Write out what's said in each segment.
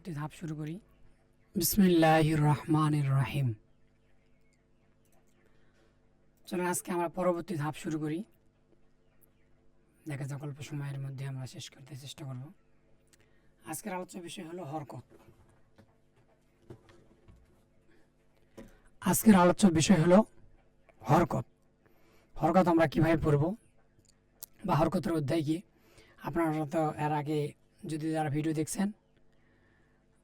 পরবর্তী ধাপ শুরু করি। বিসমিল্লাহ রহমান রাহিম চলুন আজকে আমরা পরবর্তী ধাপ শুরু করি। দেখা যাক অল্প সময়ের মধ্যে আমরা শেষ করতে চেষ্টা করব। আজকের আলোচ্য বিষয় হলো হরকত। আজকের আলোচ্য বিষয় হলো হরকত। হরকত আমরা কীভাবে পড়ব বা হরকতের অধ্যায় কি? আপনারা তো এর আগে যদি যারা ভিডিও দেখছেন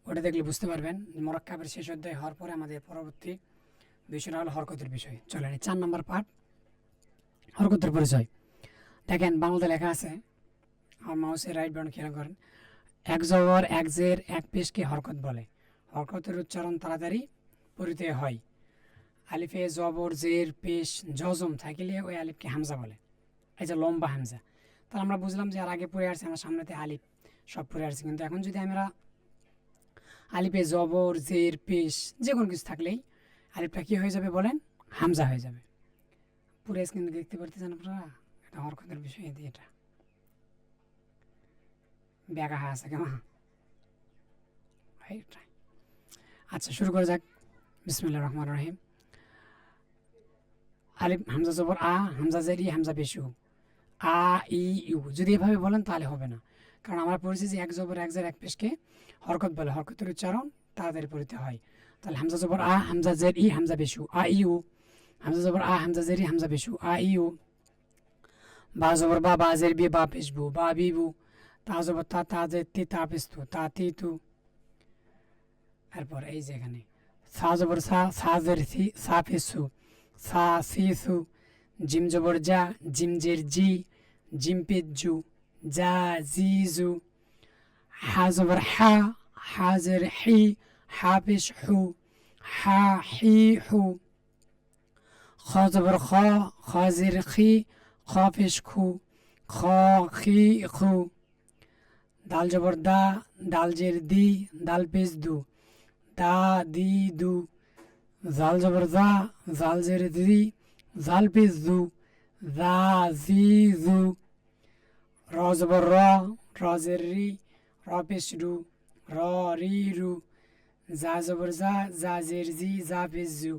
ওটা দেখলে বুঝতে পারবেন মোরাক্কাবের শেষ অধ্যায় হওয়ার পরে আমাদের পরবর্তী বিষয়টা হলো হরকতের বিষয়। এই চার নম্বর পার্ট হরকতের পরিচয়। দেখেন বাংলাতে লেখা আছে, আমার মাউসের রাইট বাটন খেয়াল করেন, এক জবর, এক জের, এক পেশকে হরকত বলে। হরকতের উচ্চারণ তাড়াতাড়ি পরিচয় হয়। আলিফে জবর, জের, পেশ, জজম থাকিলে ওই আলিফকে হামজা বলে। এই যে লম্বা হামজা। তাহলে আমরা বুঝলাম যে আর আগে পড়ে আসছে, আমার সামনেতে আলিফ, সব পড়ে আসছে। কিন্তু এখন যদি আমরা আলিফে জবর, জের, পেশ, যে কোনো কিছু থাকলেই আলিফটা কী হয়ে যাবে বলেন? হামজা হয়ে যাবে। পুরো স্ক্রিন দেখতে পারতেছেন আপনারা? এটা হরকতের বিষয় এটা। ব্যাগা আছে কেমন? আচ্ছা শুরু করা যাক। বিসমুল্লাহ রহমান রহিম। আলিফ হামজা জবর, আ, হামজা জেরি, হামজা পেশু। আ, ই, ইউ। যদি এভাবে বলেন তাহলে হবে না। কারণ আমরা পড়েছি যে এক জবর এক এক পেশকে হরকত বলে, হরকতের উচ্চারণ তাড়াতাড়ি পড়তে হয়। তাহলে হামজা জবর আ, হামজা জের ই, হামজা পেশু আ ইউ হামজা জবর আ, হামজা জের ই, হামজা পেশু আ ইউ বা জবর বা বা জের বি, বা পেশবু, বা বিবু তা জবর তা তা জের তি, তা পেস্তু তা তি, তু। এরপর এই যে এখানে। সা জবর সা সা জের সি, সা পেসু সা, সি, সু। জিম জবর যা জিম জের জি, জিম পেজু যা জি জু হা জবর হা হা জের হি হা পেশ হু হা হি হু খ জবর খ র জবর র র জের রি র পেশ রু র রি রু জা জবর জা জা জের জি জা পেশ জু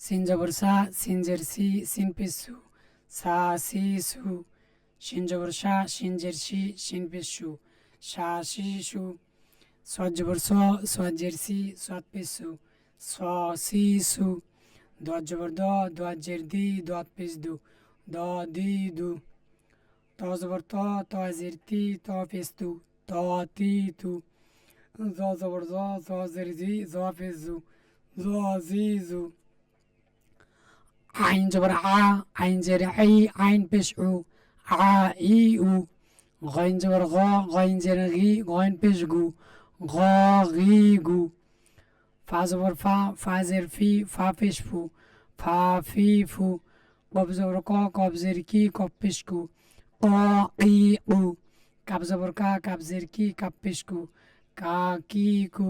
সিন সা সিন জের সি সিন সু সা সি সু জবর সা জের সি সু সা সি সু সৎ জবর স সৎ জের সি সৎ পেশ সু স সি সু দ জের দি পেশ দু দ দি দু ত জবর ত ত জের তি ত পেশ তু ত তি তু জ জবর জ জ জের জি জ পেশ জু জ জি জু আইন জবর আ আইন জের আই আইন পেশ উ আ ই উ غين جبر غا غين جر غي غين پیش گو غا غي گو فا زبر فا فا زر في فا پیش فو فا في فو কবজ জবর ক কফ জের কি কফ পেশকু ক কি উ কা কাপ কি কাপ কা কি কু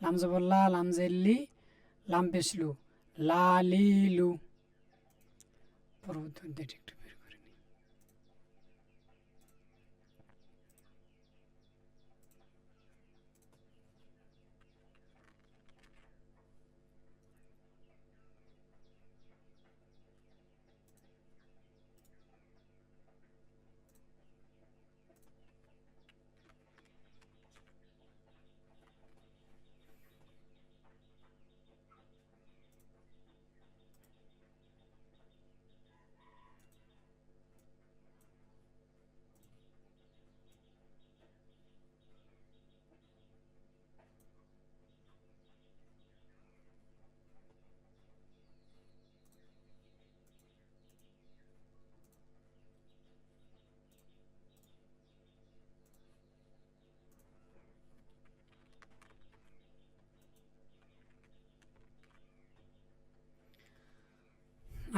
লাম জবর লা লাম জেল্লি লাম লা লি পরবর্তী একটু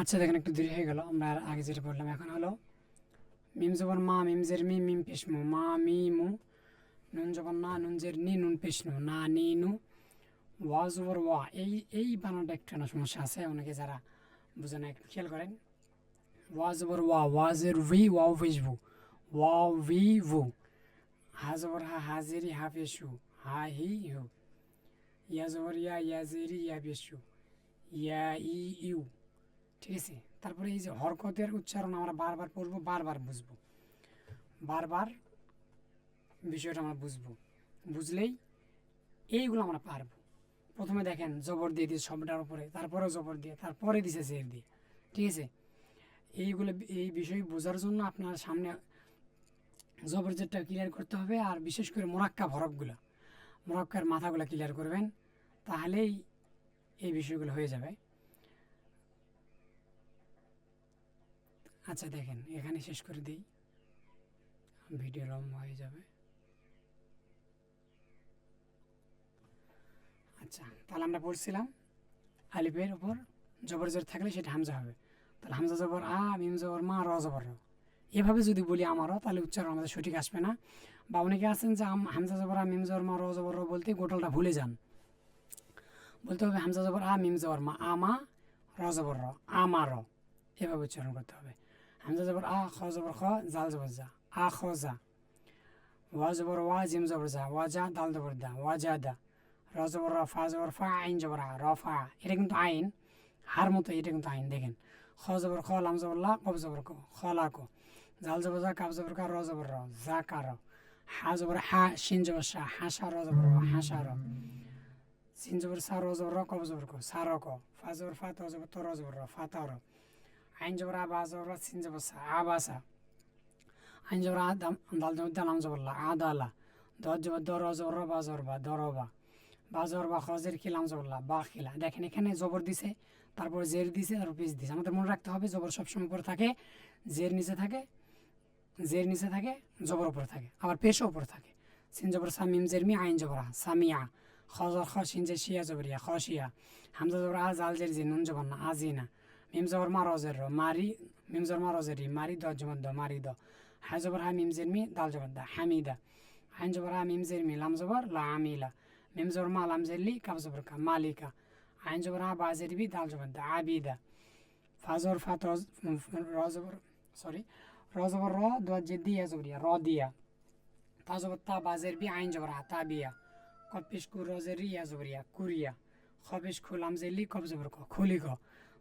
আচ্ছা দেখেন একটু দেরি হয়ে গেল, আমরা আগে যেটা পড়লাম এখন হলো, মিম জবর মা, মিম জের মি, মিম পেশমু, মা, মি, মু, নুন জবর না, নুন জের নি, নুন পেশনু না, নি, নু, ওয়া জবর ওয়া, এই এই বানানটা একটু না সমস্যা আছে, অনেকে যারা বুঝে না, একটু খেয়াল করেন। ওয়া জবর ওয়া ওয়া জের ভি ওয়াও পেশবু ওয়া ভি ভু, হা জবর হা হাজেরি হা পেশু হা হি হু, ইয়া জবর ইয়া ইয়া Jerry yeah পেশু yeah E, you. ঠিক আছে? তারপরে এই যে হরকতের উচ্চারণ আমরা বারবার পড়ব, বারবার বুঝব। বারবার বিষয়টা আমরা বুঝব। বুঝলেই এইগুলো আমরা পারব। প্রথমে দেখেন, জবর দিয়ে দিয়ে সবটার উপরে তারপরে জবর দিয়ে, তারপরে দিছে জের দিয়ে। ঠিক আছে? এইগুলো এই বিষয় বোঝার জন্য আপনার সামনে জবর জেরটা ক্লিয়ার করতে হবে, আর বিশেষ করে মোরাক্কা হরফগুলো। মোরাক্কার মাথাগুলো ক্লিয়ার করবেন, তাহলেই এই বিষয়গুলো হয়ে যাবে। আচ্ছা দেখেন, এখানে শেষ করে দিই। ভিডিও লম্বা হয়ে যাবে। আচ্ছা তাহলে আমরা পড়ছিলাম আলিফের উপর জবর জোর থাকলে সেটা হামজা হবে। তাহলে হামজা জবর আ, মিম জবর মা, র জবর র। এভাবে যদি বলি আমারও তাহলে উচ্চারণ আমাদের সঠিক আসবে না। বা অনেকে আছেন যে হামজা জবর আ, মিম জবর মা, র জবর র বলতে গোটালটা ভুলে যান। বলতে হবে হামজা জবর আ, মিম জবর মা, আমা, র জবর র, আমা, র। এভাবে উচ্চারণ করতে হবে। হামজা জবর আ, খ জবর খ, জাল জবর জা। আ, খ, জা। ওয়া জবর ওয়া, জিম জবর জা। ওয়া, জা, দাল জবর দা। ওয়া, জা, দা। র জবর র, ফা জবর ফা, আইন জবর আ, র, ফা। এটা কিন্তু আইন। হার মতো এটা কিন্তু আইন, দেখেন। খ জবর খ, লাম জবর লা কব জবর ক, খ, লা, ক। জাল জবর জা কাব জবর কা, র জবর র, জা, কা, র। হা জবর হা, শিন জবর সা। হা, সা, র জবর র, হা, সা, র। সিন জবর সা, র জবর র কব জবর ক, সা, র, ক। ফা জবর ফা, ত জবর ত, র জবর র, ফা, তা, র। আইন জবর আ বা জবর র সিন জবর সা আ বা সা আইন জবর আ দাম দাল জবর দা লাম জবর লা আ দা দ জবর দ র জবর র বা জবর বা দ বা বা জবর বা খজের খিলাম জবর লা বা খিলা দেখেন এখানে জবর দিছে তারপর জের দিছে তারপর পেজ দিছে আমাদের মনে রাখতে হবে জবর সবসময় উপরে থাকে জের নিচে থাকে জের নিচে থাকে জবর উপরে থাকে আবার পেশও উপরে থাকে সিন জবর সামিম জেরমি আইন জবর সামিয়া খজর খ সিন শিয়া জবরিয়া খসিয়া হামজা জবর আ জাল জের জি নুন জবর না আজিনা মিম জবর মা রজের র মারি মিম জবর মা রজের রি মারি দ জবর দ মারি দ হা জবর হা মিম জেরমি দাল জবর দা হামিদা আইন জবর হা মিম জেরমি লাম জবর লা আমিলা মিম জবর মা লাম জেরলি কাব জবর কা মালিকা আইন জবর হা বা জেরবি দাল জবর দা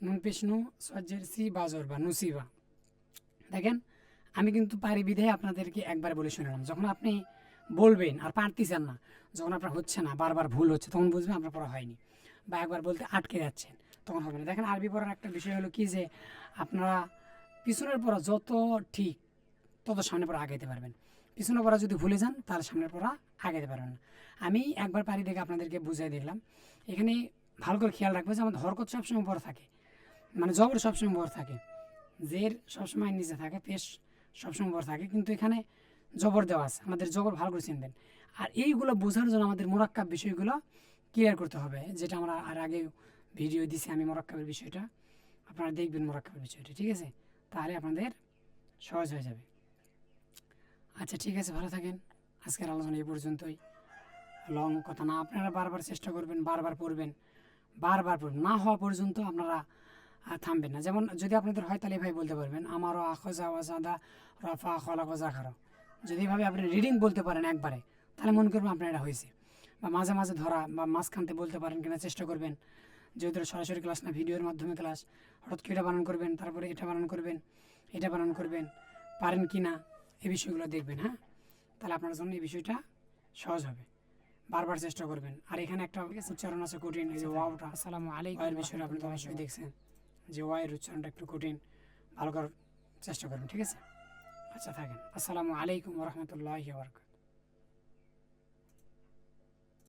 তা জেতি হা জবর হা ফুতিহা হাফিস হু মিম জের মি দাল জবর দা হামিদা ফাজর হাফিস হু ফাহুয়া জবর ওয়া ফাহুয়া বাজের বি বাপিস বু আইন জেরি সাজর সা বু ইসা নুন পেশ নু সিনজে সি র জবর র নসি র হাফিস হু সিনজের সি র জবর র খুশি র সৎ পেশ সু তা জেতি হা জবর হা সুতিহা নুন পেশ নু সজ্জের সি বাজর বা নুসিবা। দেখেন, আমি কিন্তু পারি বিধায় আপনাদেরকে একবার বলে শুনলাম। যখন আপনি বলবেন আর পারতেছেন না, যখন আপনার হচ্ছে না, বারবার ভুল হচ্ছে, তখন বুঝবেন আপনার পড়া হয়নি বা একবার বলতে আটকে যাচ্ছেন, তখন হবে না। দেখেন, আরবি পড়ার একটা বিষয় হলো কি যে, আপনারা পিছনের পড়া যত ঠিক, তত সামনে পড়া আগাইতে পারবেন। পিছনের পড়া যদি ভুলে যান, তাহলে সামনের পড়া আগাইতে পারবেন না। আমি একবার পারি দেখে আপনাদেরকে বুঝিয়ে দেখলাম। এখানে ভালো করে খেয়াল রাখবে যে আমাদের হরকত সবসময় বড় থাকে। মানে জবর সবসময় বড় থাকে। জের সবসময় নিচে থাকে, পেশ সবসময় বড় থাকে। কিন্তু এখানে জবর দেওয়া আছে। আমাদের জবর ভালো করে চিনবেন। আর এইগুলো বোঝার জন্য আমাদের মোরাক্কাব বিষয়গুলো ক্লিয়ার করতে হবে, যেটা আমরা আর আগে ভিডিও দিছি আমি মোরাক্কাবের বিষয়টা। আপনারা দেখবেন মোরাক্কাবের বিষয়টা, ঠিক আছে? তাহলে আপনাদের সহজ হয়ে যাবে। আচ্ছা ঠিক আছে, ভালো থাকেন। আজকের আলোচনা এই পর্যন্তই। লং কথা না, আপনারা বারবার চেষ্টা করবেন, বারবার পড়বেন বারবার পড়বেন। না হওয়া পর্যন্ত আপনারা আহ, থামবেন না। যেমন যদি আপনাদের হয় তাহলে ভাই বলতে পারবেন আমারও আখজা ওয়াজাদা রফা খলা খজা খারো যদি এভাবে আপনি রিডিং বলতে পারেন একবারে তাহলে মনে করবেন আপনার এটা হয়েছে। বা মাঝে মাঝে ধরা বা মাঝখানতে বলতে পারেন কিনা চেষ্টা করবেন। যেহেতু সরাসরি ক্লাস না ভিডিওর মাধ্যমে ক্লাস হঠাৎ কি এটা বানান করবেন তারপরে এটা বানান করবেন এটা বানান করবেন। পারেন কি না এই বিষয়গুলো দেখবেন হ্যাঁ? তাহলে আপনার জন্য এই বিষয়টা সহজ হবে। বারবার চেষ্টা করবেন। আর এখানে একটা উচ্চারণ আছে কঠিন এই যে ওয়াওটা। আসসালামু আলাইকুম বিষয়টা আপনি তো অবশ্যই দেখছেন। যে ওয়াইয়ের উচ্চারণটা একটু কঠিন, ভালো করার চেষ্টা করবেন, ঠিক আছে? আচ্ছা থাকেন। আসসালামু আলাইকুম রহমতুল্লাহ বরকাত